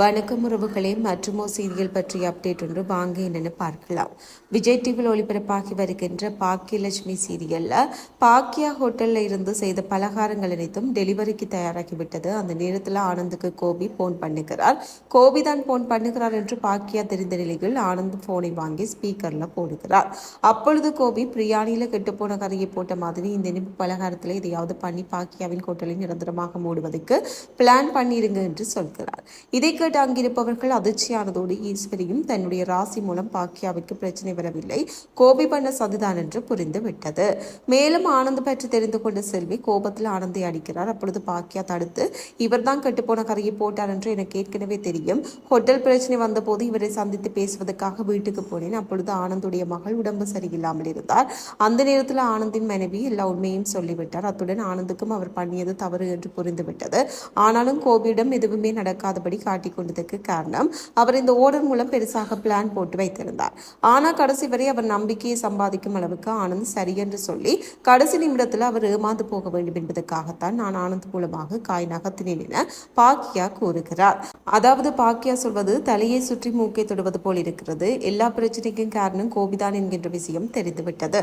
வணக்கம் உறவுகளே மற்றுமோ சீரியல் பற்றிய அப்டேட் ஒன்று வாங்க என்னென்னு பார்க்கலாம். விஜய் டிவியில் ஒளிபரப்பாகி வருகின்ற பாக்கியலட்சுமி சீரியலில் பாக்கியா ஹோட்டலில் இருந்து செய்த பலகாரங்கள் அனைத்தும் டெலிவரிக்கு தயாராகிவிட்டது அந்த நேரத்தில் ஆனந்துக்கு கோபி ஃபோன் பண்ணுகிறார். கோபி தான் ஃபோன் பண்ணுகிறார் என்று பாக்கியா தெரிந்த நிலையில் ஆனந்த் ஃபோனை வாங்கி ஸ்பீக்கரில் போடுகிறார். அப்பொழுது கோபி பிரியாணியில் கெட்டுப்போன கறியை போட்ட மாதிரி இந்த இனிப்பு பலகாரத்தில் எதையாவது பண்ணி பாக்கியாவின் ஹோட்டலை நிரந்தரமாக மூடுவதற்கு பிளான் பண்ணிடுங்க என்று சொல்கிறார். இதை கேட்டு அங்கிருப்பவர்கள் அதிர்ச்சியானதோடு ஈஸ்வரியும் தன்னுடைய ராசி மூலம் பாக்கியாவிற்கு பிரச்சனை வரவில்லை. கோபி பண்ண சதிதான் என்று புரிந்து விட்டது மேலும் ஆனந்த் பற்றி தெரிந்து கொண்ட செல்வி கோபத்தில் ஆனந்தை அடிக்கிறார். அப்பொழுது பாக்கியா தடுத்து இவர்தான் கெட்டுப்போன கரையை போட்டார் என்று எனக்கு ஏற்கனவே தெரியும். ஹோட்டல் பிரச்சனை வந்தபோது இவரை சந்தித்து பேசுவதற்காக வீட்டுக்கு போனேன். அப்பொழுது ஆனந்துடைய மகள் உடம்பு சரியில்லாமல் இருந்தார். அந்த நேரத்தில் ஆனந்தின் மனைவி எல்லா உண்மையும் சொல்லிவிட்டார். அத்துடன் ஆனந்துக்கும் அவர் பண்ணியது தவறு என்று புரிந்துவிட்டது. ஆனாலும் கோபியிடம் எதுவுமே நடக்காதபடி காட்டிக் கொண்டதுக்கு காரணம் அவர் இந்த ஓடர் மூலம் பெருசாக பிளான் போட்டு வைத்திருந்தார். ஆனால் கடைசி வரை அவர் நம்பிக்கையை சம்பாதிக்கும் அளவுக்கு ஆனந்த் சரி என்று சொல்லி கடைசி நிமிடத்தில் அவர் ஏமாந்து போக வேண்டும் என்பதற்காகத்தான் நான் ஆனந்த் மூலமாக காய் நகர்த்தினேன் என பாக்கியா கூறுகிறார். அதாவது பாக்கியா சொல்வது தலையை சுற்றி மூக்கை தொடுவது போல் இருக்கிறது. எல்லா பிரச்சனைக்கும் காரணம் கோபிதான் என்கின்ற விஷயம் தெரிந்துவிட்டது.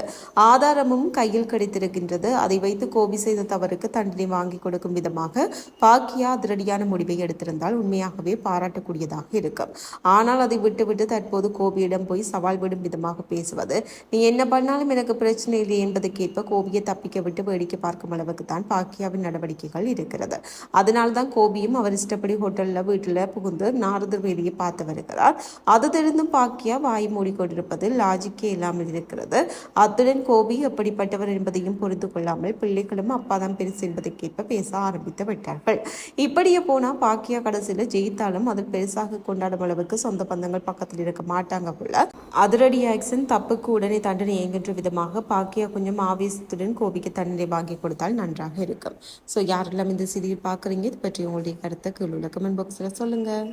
ஆதாரமும் கையில் கிடைத்திருக்கின்றது. அதை வைத்து கோபி செய்த தவறுக்கு தண்டனை வாங்கி கொடுக்கும் விதமாக பாக்கியா அதிரடியான முடிவை எடுத்திருந்தால் உண்மையாகவே பாராட்டக்கூடியதாக இருக்கும். ஆனால் அதை விட்டுவிட்டு தற்போது கோபியிடம் போய் சவால் விடும் விதமாக பேசுவது நீ என்ன பண்ணாலும் எனக்கு பிரச்சனை இல்லை என்பதற்கேற்ப கோபியை தப்பிக்க விட்டு வேடிக்கை பார்க்கும் அளவுக்கு தான் பாக்கியாவின் நடவடிக்கைகள் இருக்கிறது. அதனால தான் கோபியும் அவர் இஷ்டப்படி ஹோட்டலில் வீட்டில் புகுந்து நாரதர் வேலையை பார்த்து வருகிறார். அது தெரிந்தும் பாக்கியா வாய் மூடிக்கொண்டிருப்பது லாஜிக்கே இல்லாமல் இருக்கிறது. அத்துடன் கோபி எப்படிப்பட்டவர் என்பதையும் புரிந்து கொள்ளாமல் பிள்ளைகளும் அப்பாதான் பெருசு என்பதற்கேற்ப பேச ஆரம்பித்து விட்டார்கள். இப்படியே போனா பாக்கியா கடைசியில் ஜெயித்தாலும் அது பெருசாக கொண்டாடும் அளவுக்கு சொந்த பந்தங்கள் பக்கத்தில் இருக்க மாட்டாங்க போல. அதிரடி ஆக்சன் தப்புக்கு உடனே தண்டனை என்கின்ற விதமாக பாக்கியா கொஞ்சம் ஆவேசத்துடன் கோபிக்கு தண்டனை வாங்கி கொடுத்தால் நன்றாக இருக்கும். ஸோ யாரெல்லாம் இந்த சீரியல் பார்க்குறீங்க? இது பற்றி உங்களுடைய கருத்தை கீழே உள்ள கமெண்ட் பாக்ஸில் சொல்லுங்கள்